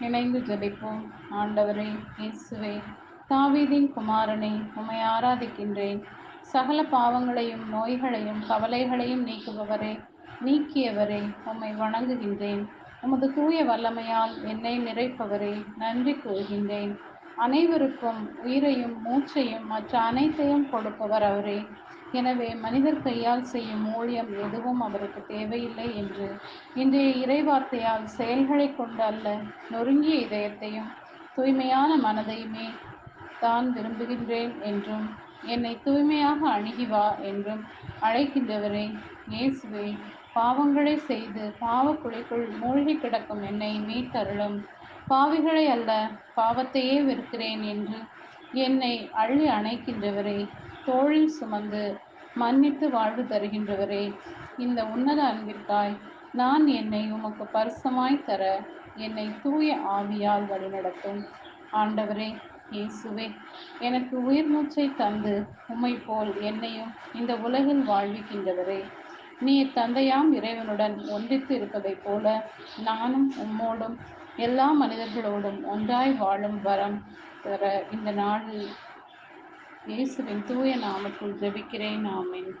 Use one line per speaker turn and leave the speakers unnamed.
இணைந்து ஜபிப்போம். ஆண்டவரே இயேசுவே தாவீதின் குமாரனே உம்மை ஆராதிக்கின்றேன். சகல பாவங்களையும் நோய்களையும் கவலைகளையும் நீக்குபவரே நீக்கியவரே உம்மை வணங்குகின்றேன். உமது தூய வல்லமையால் என்னை நிறைப்பவரே நன்றி கூறுகின்றேன். அனைவருக்கும் உயிரையும் மூச்சையும் மற்ற அனைத்தையும் கொடுப்பவர் அவரே. எனவே மனிதர் கையால் செய்யும் ஊழியம் எதுவும் அவருக்கு தேவையில்லை என்று இன்றைய இறைவார்த்தையால் செயல்களை கொண்டு அல்ல நொறுங்கிய இதயத்தையும் தூய்மையான மனதையுமே தான் விரும்புகின்றேன் என்றும் என்னை தூய்மையாக அணுகி வா என்றும் அழைக்கின்றவரே இயேசுவே. பாவங்களை செய்து பாவக்குழிக்குள் மூழ்கி கிடக்கும் என்னை மீட்டருளும். பாவிகளை அல்ல பாவத்தையே வெறுக்கிறேன் என்று என்னை அள்ளி அணைக்கின்றவரே. தோளில் சுமந்து மன்னித்து வாழ்வு தருகின்றவரே இந்த உன்னத அன்பிற்காய் நான் என்னை உமக்கு பரிசமாய் தர என்னை தூய ஆவியால் வழிநடத்தும். ஆண்டவரே இயேசுவே எனக்கு உயிர் மூச்சை தந்து உம்மை போல் என்னையும் இந்த உலகில் வாழ்விக்கின்றவரே நீர் தந்தையாம் இறைவனுடன் ஒன்றித்து இருப்பதைப் போல நானும் உம்மோடும் எல்லா மனிதர்களோடும் ஒன்றாய் வாழும் வரம் பெற இந்த நாளில் இயேசுவின் தூய நாமத்தில் ஜெபிக்கிறேன். ஆமென்.